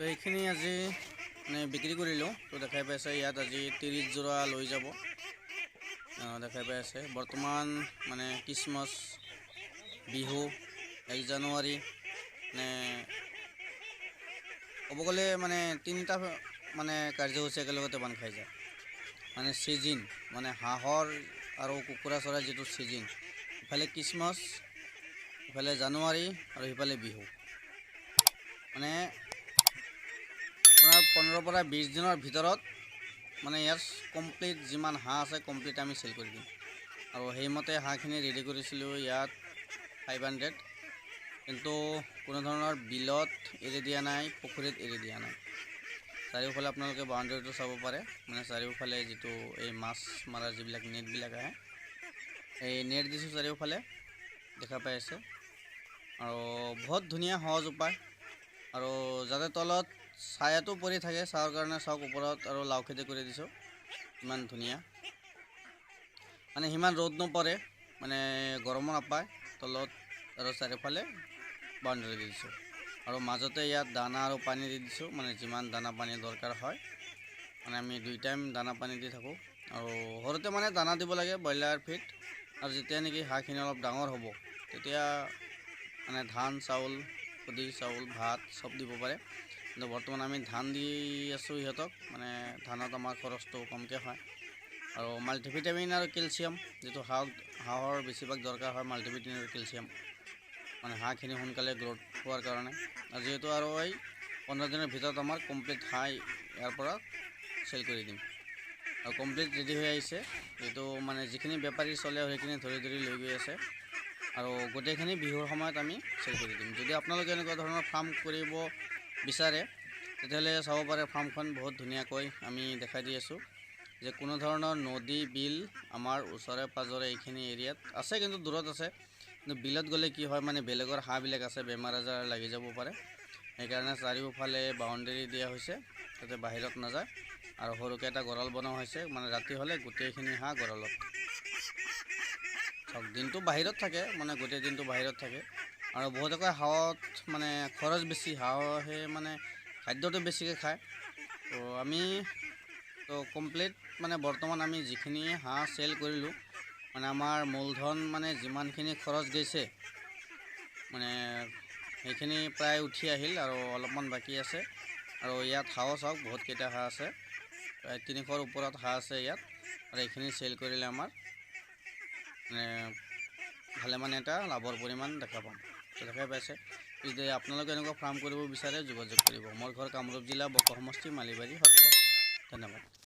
তো এইখিনি আজি মানে বিক্ৰী কৰিলোঁ তো দেখাই পাইছে ইয়াত আজি ত্ৰিছ যোৰা লৈ যাব। দেখাই পাই আছে। বৰ্তমান মানে খ্ৰীষ্টমাছ বিহু এক জানুৱাৰী মানে ক'ব গ'লে মানে তিনিটা মানে কাৰ্যসূচী একেলগতে বান্ধ খাই যায়। মানে ছিজিন মানে হাঁহৰ আৰু কুকুৰা চৰাইৰ যিটো ছিজিন ইফালে খ্ৰীষ্টমাছ ইফালে জানুৱাৰী আৰু সিফালে বিহু। মানে আপোনাৰ পোন্ধৰৰ পৰা বিছ দিনৰ ভিতৰত মানে ইয়াৰ কমপ্লিট যিমান হাঁহ আছে কমপ্লিট আমি চেল কৰি দিম। আৰু সেইমতে হাঁহখিনি ৰেডি কৰিছিলোঁ ইয়াত ফাইভ হাণ্ড্ৰেড কিন্তু কোনো ধৰণৰ বিলত এৰি দিয়া নাই পুখুৰীত এৰি দিয়া নাই। চাৰিওফালে আপোনালোকে বাউণ্ডেৰীটো চাব পাৰে। মানে চাৰিওফালে যিটো এই মাছ মৰা যিবিলাক নেটবিলাক আহে এই নেট দিছোঁ চাৰিওফালে দেখা পাই আছে। আৰু বহুত ধুনীয়া সহজ উপায়। আৰু যাতে তলত ছায়াটো পৰি থাকে ছাঁৰ কাৰণে চাওক ওপৰত আৰু লাও খেতি কৰি দিছোঁ। ইমান ধুনীয়া। মানে সিমান ৰ'দ নপৰে মানে গৰমো নাপায় তলত আৰু চাৰিওফালে বাউণ্ডেৰী দি দিছোঁ। আৰু মাজতে ইয়াত দানা আৰু পানী দি দিছোঁ মানে যিমান দানা পানী দৰকাৰ হয় মানে আমি দুই টাইম দানা পানী দি থাকোঁ। আৰু সৰুতে মানে দানা দিব লাগে ব্ৰইলাৰ ফিড আৰু যেতিয়া নেকি হাঁহখিনি অলপ ডাঙৰ হ'ব তেতিয়া মানে ধান চাউল খুদি চাউল ভাত চব দিব পাৰে। কিন্তু বৰ্তমান আমি ধান দি আছোঁ সিহঁতক মানে ধানত আমাৰ খৰচটো কমকৈ হয়। আৰু মাল্টিভিটামিন আৰু কেলছিয়াম যিটো হাঁহক হাঁহৰ বেছিভাগ দৰকাৰ হয় মাল্টিভিটামিন আৰু কেলছিয়াম। মানে হাঁহখিনি সোনকালে গ্ৰ'থ হোৱাৰ কাৰণে। আৰু যিহেতু আৰু এই পোন্ধৰ দিনৰ ভিতৰত আমাৰ কমপ্লিট হাঁহ ইয়াৰ পৰা চেল কৰি দিম। আৰু কমপ্লিট ৰেডি হৈ আহিছে। যিটো মানে যিখিনি বেপাৰী চলে সেইখিনি ধৰি ধৰি লৈ গৈ আছে। আৰু গোটেইখিনি বিহুৰ সময়ত আমি চেল কৰি দিম। যদি আপোনালোকে এনেকুৱা ধৰণৰ ফাৰ্ম কৰিব বিচাৰে তেতিয়াহ'লে চাব পাৰে ফাৰ্মখন বহুত ধুনীয়াকৈ আমি দেখাই দি আছোঁ যে কোনো ধৰণৰ নদী বিল আমাৰ ওচৰে পাঁজৰে এইখিনি এৰিয়াত আছে কিন্তু দূৰত আছে। কিন্তু বিলত গ'লে কি হয় মানে বেলেগৰ হাঁহবিলাক আছে বেমাৰ আজাৰ লাগি যাব পাৰে। সেইকাৰণে চাৰিওফালে বাউণ্ডেৰী দিয়া হৈছে যাতে বাহিৰত নাযায়। আৰু সৰুকৈ এটা গঁৰাল বনোৱা হৈছে মানে ৰাতি হ'লে গোটেইখিনি হাঁহ গঁৰালত দিনটো বাহিৰত থাকে মানে গোটেই দিনটো বাহিৰত থাকে। আৰু বহুতকৈ হাঁহত মানে খৰচ বেছি হাঁহে মানে খাদ্যটো বেছিকৈ খায়। তো আমি তো কমপ্লিট মানে বৰ্তমান আমি যিখিনি হাঁহ চেল কৰিলোঁ মানে আমাৰ মূলধন মানে যিমানখিনি খৰচ গৈছে মানে সেইখিনি প্ৰায় উঠি আহিল আৰু অলপমান বাকী আছে। আৰু ইয়াত হাঁহো চাওক বহুতকেইটা হাঁহ আছে। প্ৰায় তিনিশৰ ওপৰত হাঁহ আছে ইয়াত আৰু এইখিনি চেল কৰিলে আমাৰ মানে ভালেমান এটা লাভৰ পৰিমাণ দেখা পাম। দেখাই পাইছে যদি আপোনালোকে এনেকুৱা ফাৰ্ম কৰিব বিচাৰে যোগাযোগ কৰিব। মোৰ ঘৰ কামৰূপ জিলা বক সমষ্টি মালিবাৰী সত্ৰ। ধন্যবাদ।